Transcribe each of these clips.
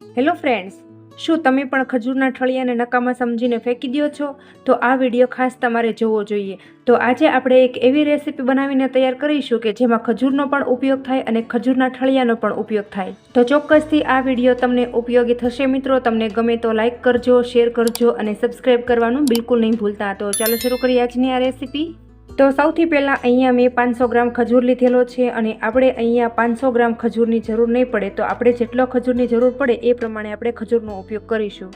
Hello friends, શું તમે પણ ખજૂરના ઠળિયાને નકામા સમજીને ફેંકી દો છો? તો આ વીડિયો ખાસ તમારે જોવો જોઈએ. તો આજે આપણે એક એવી રેસીપી બનાવીને તૈયાર કરીશું કે જેમાં ખજૂરનો પણ ઉપયોગ થાય અને ખજૂરના ઠળિયાનો પણ ઉપયોગ થાય. તો ચોક્કસથી આ વીડિયો તમને ઉપયોગી થશે મિત્રો. તમને ગમે તો લાઇક કરજો, શેર કરજો અને સબસ્ક્રાઈબ કરવાનું બિલકુલ નહીં ભૂલતા. તો ચાલો શરૂ કરીએ આજની આ રેસીપી. તો સૌથી પહેલાં અહીંયા મેં પાંચસો ગ્રામ ખજૂર લીધેલો છે અને આપણે અહીંયા પાંચસો ગ્રામ ખજૂરની જરૂર નહીં પડે. તો આપણે જેટલો ખજૂરની જરૂર પડે એ પ્રમાણે આપણે ખજૂરનો ઉપયોગ કરીશું.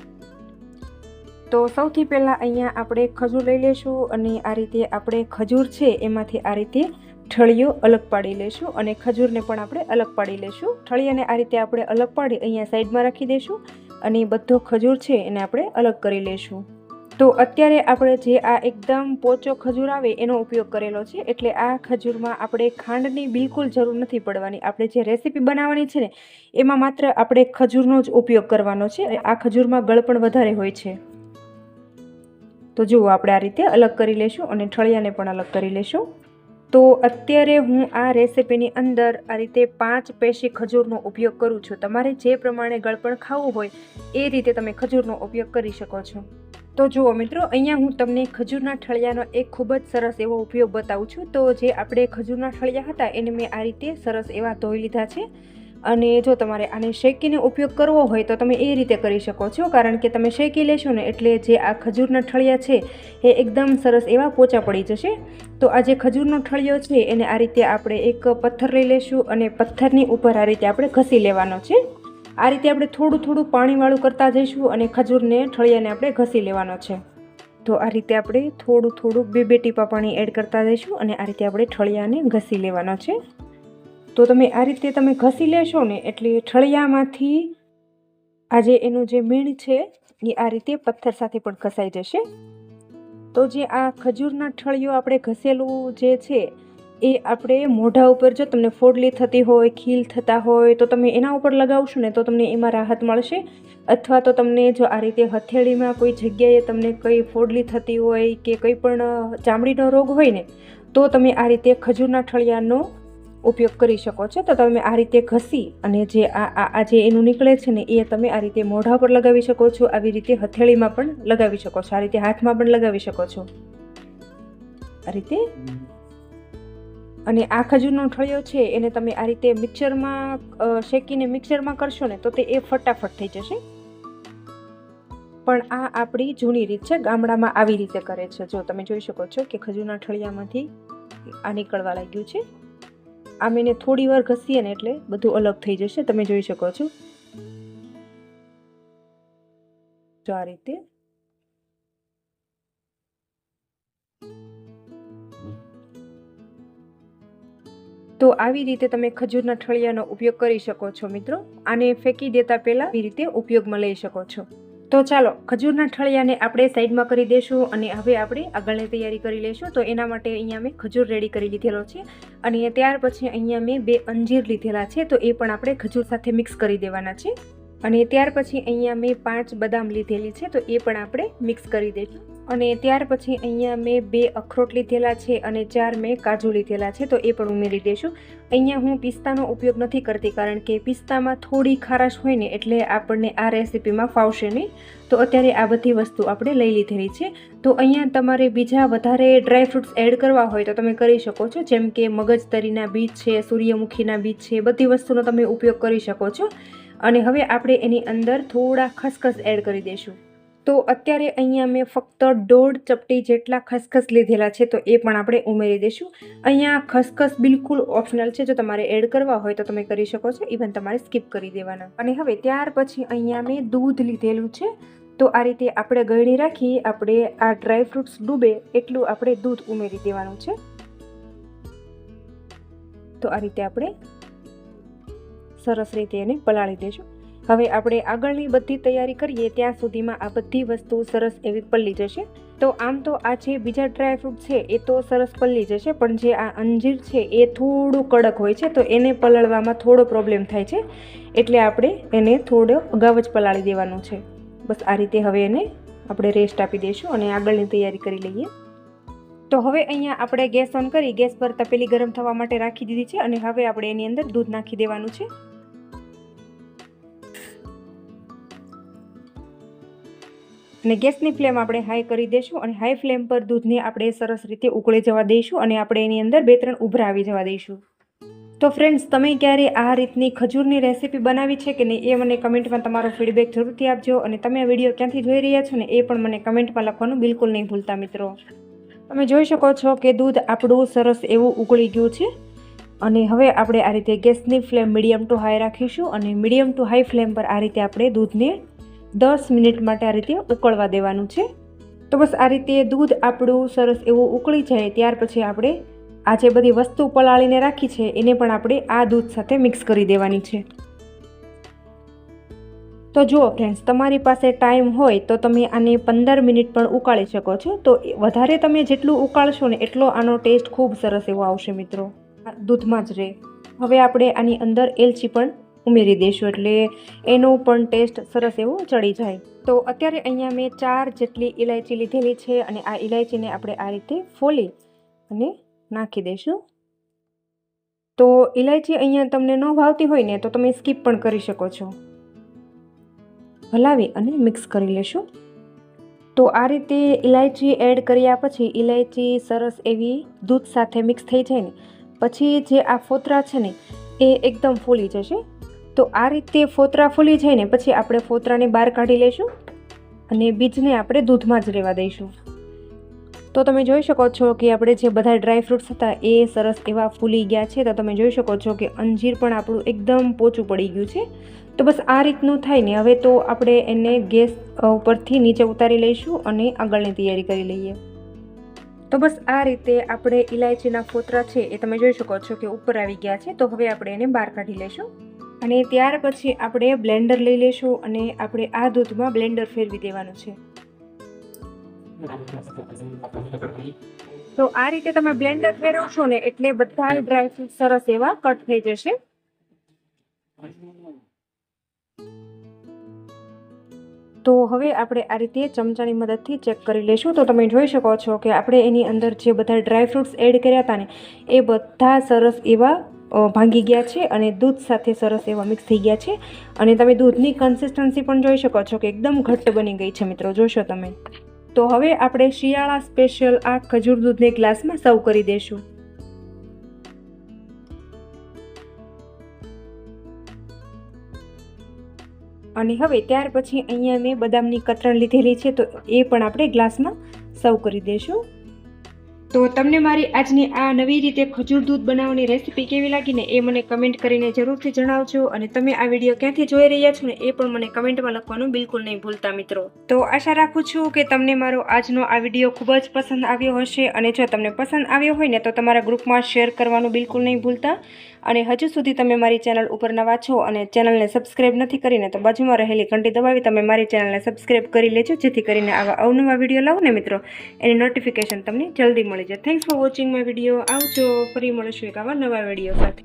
તો સૌથી પહેલાં અહીંયા આપણે ખજૂર લઈ લેશું અને આ રીતે આપણે ખજૂર છે એમાંથી આ રીતે ઠળીઓ અલગ પાડી લેશું અને ખજૂરને પણ આપણે અલગ પાડી લેશું ઠળીયાને આ રીતે આપણે અલગ પાડી અહીંયા સાઈડમાં રાખી દઈશું અને બધો ખજૂર છે એને આપણે અલગ કરી લેશું તો અત્યારે આપણે જે આ એકદમ પોચો ખજૂર આવે એનો ઉપયોગ કરેલો છે, એટલે આ ખજૂરમાં આપણે ખાંડની બિલકુલ જરૂર નથી પડવાની. આપણે જે રેસીપી બનાવવાની છે ને, એમાં માત્ર આપણે ખજૂરનો જ ઉપયોગ કરવાનો છે. આ ખજૂરમાં ગળપણ વધારે હોય છે. તો જુઓ આપણે આ રીતે અલગ કરી લેશું અને ઠળિયાને પણ અલગ કરી લેશું. તો અત્યારે હું આ રેસીપીની અંદર આ રીતે પાંચ પેશી ખજૂરનો ઉપયોગ કરું છું. તમારે જે પ્રમાણે ગળપણ ખાવું હોય, એ રીતે તમે ખજૂરનો ઉપયોગ કરી શકો છો. તો જુઓ મિત્રો, અહીંયા હું તમને ખજૂરના ઠળિયાનો એક ખૂબ જ સરસ એવો ઉપયોગ બતાવું છું. તો જે આપણે ખજૂરના ઠળિયા હતા, એને મેં આ રીતે સરસ એવા ધોઈ લીધા છે. અને જો તમારે આને શેકીને ઉપયોગ કરવો હોય, તો તમે એ રીતે કરી શકો છો. કારણ કે તમે શેકી લેશો ને, એટલે જે આ ખજૂરના ઠળિયા છે, એ એકદમ સરસ એવા પોચા પડી જશે. તો આ જે ખજૂરનો ઠળિયો છે, એને આ રીતે આપણે એક પથ્થર લઈ લેશું અને પથ્થરની ઉપર આ રીતે આપણે ઘસી લેવાનો છે. આ રીતે આપણે થોડું થોડું પાણીવાળું કરતા જઈશું અને ખજૂરને ઠળિયાને આપણે ઘસી લેવાનો છે. તો આ રીતે આપણે થોડું થોડું બે બે ટીપા પાણી એડ કરતા જઈશું અને આ રીતે આપણે ઠળિયાને ઘસી લેવાનો છે. તો તમે આ રીતે તમે ઘસી લેશો ને એટલે ઠળિયામાંથી આજે એનું જે મીણ છે, એ આ રીતે પથ્થર સાથે પણ ઘસાઈ જશે. તો જે આ ખજૂરના ઠળિયો આપણે ઘસેલું જે છે એ આપણે મોઢા ઉપર જો તમને ફોડલી થતી હોય, ખીલ થતા હોય, તો તમે એના ઉપર લગાવશો ને તો તમને એમાં રાહત મળશે. અથવા તો તમને જો આ રીતે હથેળીમાં કોઈ જગ્યાએ તમને કંઈ ફોડલી થતી હોય કે કંઈ પણ ચામડીનો રોગ હોય ને, તો તમે આ રીતે ખજૂરના ઠળિયાનો ઉપયોગ કરી શકો છો. તો તમે આ રીતે ઘસી અને જે આ આ જે એનું નીકળે છે ને, એ તમે આ રીતે મોઢા પર લગાવી શકો છો. આવી રીતે હથેળીમાં પણ લગાવી શકો છો. આ રીતે હાથમાં પણ લગાવી શકો છો. આ રીતે અને આ ખજૂરનો ઠળિયો છે, એને તમે આ રીતે મિક્સરમાં શેકીને મિક્સરમાં કરશો ને, તો તે એ ફટાફટ થઈ જશે. પણ આ આપણી જૂની રીત છે, ગામડામાં આવી રીતે કરે છે. જો તમે જોઈ શકો છો કે ખજૂરના ઠળિયામાંથી આ નીકળવા લાગ્યું છે. આમ એને થોડી વાર ઘસીએ ને એટલે બધું અલગ થઈ જશે. તમે જોઈ શકો છો. જો આ રીતે. તો આવી રીતે તમે ખજૂરના ઠળિયાનો ઉપયોગ કરી શકો છો મિત્રો. આને ફેંકી દેતા પહેલાં આવી રીતે ઉપયોગમાં લઈ શકો છો. તો ચાલો ખજૂરના ઠળિયાને આપણે સાઈડમાં કરી દેશું અને હવે આપણે આગળની તૈયારી કરી લઈશું. તો એના માટે અહીંયા મેં ખજૂર રેડી કરી લીધેલો છે અને ત્યાર પછી અહીંયા મેં બે અંજીર લીધેલા છે. તો એ પણ આપણે ખજૂર સાથે મિક્સ કરી દેવાના છે. અને ત્યાર પછી અહીંયા મેં પાંચ બદામ લીધેલી છે, તો એ પણ આપણે મિક્સ કરી દઈશું અને ત્યાર પછી અહીંયા મેં બે અખરોટ લીધેલા છે અને ચાર મેં કાજુ લીધેલા છે, તો એ પણ ઉમેરી દઈશું અહીંયા હું પિસ્તાનો ઉપયોગ નથી કરતી, કારણ કે પિસ્તામાં થોડી ખારાશ હોય ને એટલે આપણને આ રેસીપીમાં ફાવશે નહીં. તો અત્યારે આ બધી વસ્તુ આપણે લઈ લીધેલી છે. તો અહીંયા તમારે બીજા વધારે ડ્રાય ફ્રૂટ્સ એડ કરવા હોય તો તમે કરી શકો છો, જેમ કે મગજતરીના બીજ છે, સૂર્યમુખીના બીજ છે, બધી વસ્તુનો તમે ઉપયોગ કરી શકો છો. અને હવે આપણે એની અંદર થોડા ખસખસ એડ કરી દઈશું. તો અત્યારે અહીંયા મેં ફક્ત દોઢ ચપટી જેટલા ખસખસ લીધેલા છે, તો એ પણ આપણે ઉમેરી દઈશું. અહીંયા ખસખસ બિલકુલ ઓપ્શનલ છે, જો તમારે એડ કરવા હોય તો તમે કરી શકો છો ઇવન તમારે સ્કીપ કરી દેવાના. અને હવે ત્યાર પછી અહીંયા મેં દૂધ લીધેલું છે, તો આ રીતે આપણે ગળી રાખી, આપણે આ ડ્રાય ફ્રૂટ્સ ડૂબે એટલું આપણે દૂધ ઉમેરી દેવાનું છે. તો આ રીતે આપણે સરસ રીતે એને પલાળી દઈશું હવે આપણે આગળની બધી તૈયારી કરીએ, ત્યાં સુધીમાં આ બધી વસ્તુ સરસ એવી પલ્લી જશે. તો આમ તો આ જે બીજા ડ્રાયફ્રૂટ છે, એ તો સરસ પલ્લી જશે, પણ જે આ અંજીર છે, એ થોડું કડક હોય છે, તો એને પલળવામાં થોડો પ્રોબ્લેમ થાય છે. એટલે આપણે એને થોડો અગાઉ જ પલાળી દેવાનું છે. બસ આ રીતે હવે એને આપણે રેસ્ટ આપી દઈશું અને આગળની તૈયારી કરી લઈએ. તો હવે અહીંયા આપણે ગેસ ઓન કરી, ગેસ પર તપેલી ગરમ થવા માટે રાખી દીધી છે અને હવે આપણે એની અંદર દૂધ નાખી દેવાનું છે. અને ગેસની ફ્લેમ આપણે હાઈ કરી દઈશું અને હાઈ ફ્લેમ પર દૂધને આપણે સરસ રીતે ઉકળી જવા દઈશું અને આપણે એની અંદર બે ત્રણ ઉભરા આવી જવા દઈશું. તો ફ્રેન્ડ્સ તમે ક્યારે આ રીતની ખજૂરની રેસીપી બનાવી છે કે નહીં એ મને કમેન્ટમાં તમારો ફીડબેક જરૂરથી આપજો અને તમે આ વીડિયો ક્યાંથી જોઈ રહ્યા છો ને એ પણ મને કમેન્ટમાં લખવાનું બિલકુલ નહીં ભૂલતા મિત્રો. તમે જોઈ શકો છો કે દૂધ આપણું સરસ એવું ઉકળી ગયું છે અને હવે આપણે આ રીતે ગેસની ફ્લેમ મીડિયમ ટુ હાઈ રાખીશું અને મીડિયમ ટુ હાઈ ફ્લેમ પર આ રીતે આપણે દૂધને દસ મિનિટ માટે આ રીતે ઉકળવા દેવાનું છે. તો બસ આ રીતે દૂધ આપણું સરસ એવું ઉકળી જાય ત્યાર પછી આપણે આ જે બધી વસ્તુ પલાળીને રાખી છે, એને પણ આપણે આ દૂધ સાથે મિક્સ કરી દેવાની છે. તો જુઓ ફ્રેન્ડ્સ તમારી પાસે ટાઈમ હોય તો તમે આને પંદર મિનિટ પણ ઉકાળી શકો છો. તો વધારે તમે જેટલું ઉકાળશો ને એટલો આનો ટેસ્ટ ખૂબ સરસ એવો આવશે મિત્રો. દૂધમાં જ રહે. હવે આપણે આની અંદર એલચી પણ ઉમેરી દઈશું એટલે એનો પણ ટેસ્ટ સરસ એવો ચડી જાય. તો અત્યારે અહીંયા મેં ચાર જેટલી ઇલાયચી લીધેલી છે અને આ ઇલાયચીને આપણે આ રીતે ફોલી અને નાખી દઈશું તો ઇલાયચી અહીંયા તમને ન ભાવતી હોય ને તો તમે સ્કીપ પણ કરી શકો છો. હલાવી અને મિક્સ કરી લેશું. તો આ રીતે ઇલાયચી એડ કર્યા પછી ઇલાયચી સરસ એવી દૂધ સાથે મિક્સ થઈ જાય ને. પછી જે આ ફોતરા છે ને, એ એકદમ ફૂલી જશે. તો આ રીતે ફોતરા ફૂલી જાય ને પછી આપણે ફોતરાને બહાર કાઢી લઈશું અને બીજને આપણે દૂધમાં જ રહેવા દઈશું. તો તમે જોઈ શકો છો કે આપણે જે બધા ડ્રાય ફ્રૂટ્સ હતા એ સરસ એવા ફૂલી ગયા છે. તો તમે જોઈ શકો છો કે અંજીર પણ આપણું એકદમ પોચું પડી ગયું છે. તો બસ આ રીતનું થાય ને હવે તો આપણે એને ગેસ ઉપરથી નીચે ઉતારી લઈશું અને આગળની તૈયારી કરી લઈએ. તો બસ આ રીતે આપણે ઇલાયચીના ફોતરા છે એ તમે જોઈ શકો છો કે ઉપર આવી ગયા છે. તો હવે આપણે એને બહાર કાઢી લઈશું. અને ત્યાર પછી આપણે બ્લેન્ડર લઈ લઈશું અને આપણે આ દૂધમાં બ્લેન્ડર ફેરવી દેવાનું છે. તો આ રીતે તમે બ્લેન્ડર ફેરવશો ને એટલે બધા ડ્રાયફ્રૂટ સરસ એવા કટ થઈ જશે. તો હવે આપણે આ રીતે ચમચાની મદદથી ચેક કરી લઈશું તો તમે જોઈ શકો છો કે આપણે એની અંદર જે બધા ડ્રાયફ્રૂટ્સ એડ કર્યા હતા ને, એ બધા સરસ એવા ભાંગી ગયા છે અને દૂધ સાથે સરસ એવા મિક્સ થઈ ગયા છે. અને તમે દૂધની કન્સિસ્ટન્સી પણ જોઈ શકો છો કે એકદમ ઘટ્ટ બની ગઈ છે મિત્રો, જોશો તમે. તો હવે આપણે શિયાળા સ્પેશિયલ આ ખજૂર દૂધને ગ્લાસમાં સર્વ કરી દઈશું. અને હવે ત્યાર પછી અહીંયા મેં બદામની કતરણ લીધેલી છે, તો એ પણ આપણે ગ્લાસમાં સર્વ કરી દઈશું. તો તમને મારી આજની આ નવી રીતે ખજૂર દૂધ બનાવવાની રેસીપી કેવી લાગી ને એ મને કમેન્ટ કરીને જરૂરથી જણાવજો અને તમે આ વીડિયો ક્યાંથી જોઈ રહ્યા છો ને એ પણ મને કમેન્ટમાં લખવાનું બિલકુલ નહીં ભૂલતા મિત્રો. તો આશા રાખું છું કે તમને મારો આજનો આ વીડિયો ખૂબ જ પસંદ આવ્યો હશે અને જો તમને પસંદ આવ્યો હોય ને તો તમારા ગ્રુપમાં શેર કરવાનું બિલકુલ નહીં ભૂલતા. અને હજુ સુધી તમે મારી ચેનલ ઉપર નવા છો અને ચેનલને સબસ્ક્રાઈબ નથી કરીને તો બાજુમાં રહેલી ઘંટી દબાવી તમે મારી ચેનલને સબસ્ક્રાઈબ કરી લેજો, જેથી કરીને આવા અવનવા વીડિયો લાવો ને મિત્રો. એની નોટિફિકેશન તમને જલ્દી મળી જાય. Thanks for watching my video આવજો. ફરી મળીશું એક આવા નવા વીડિયો સાથે.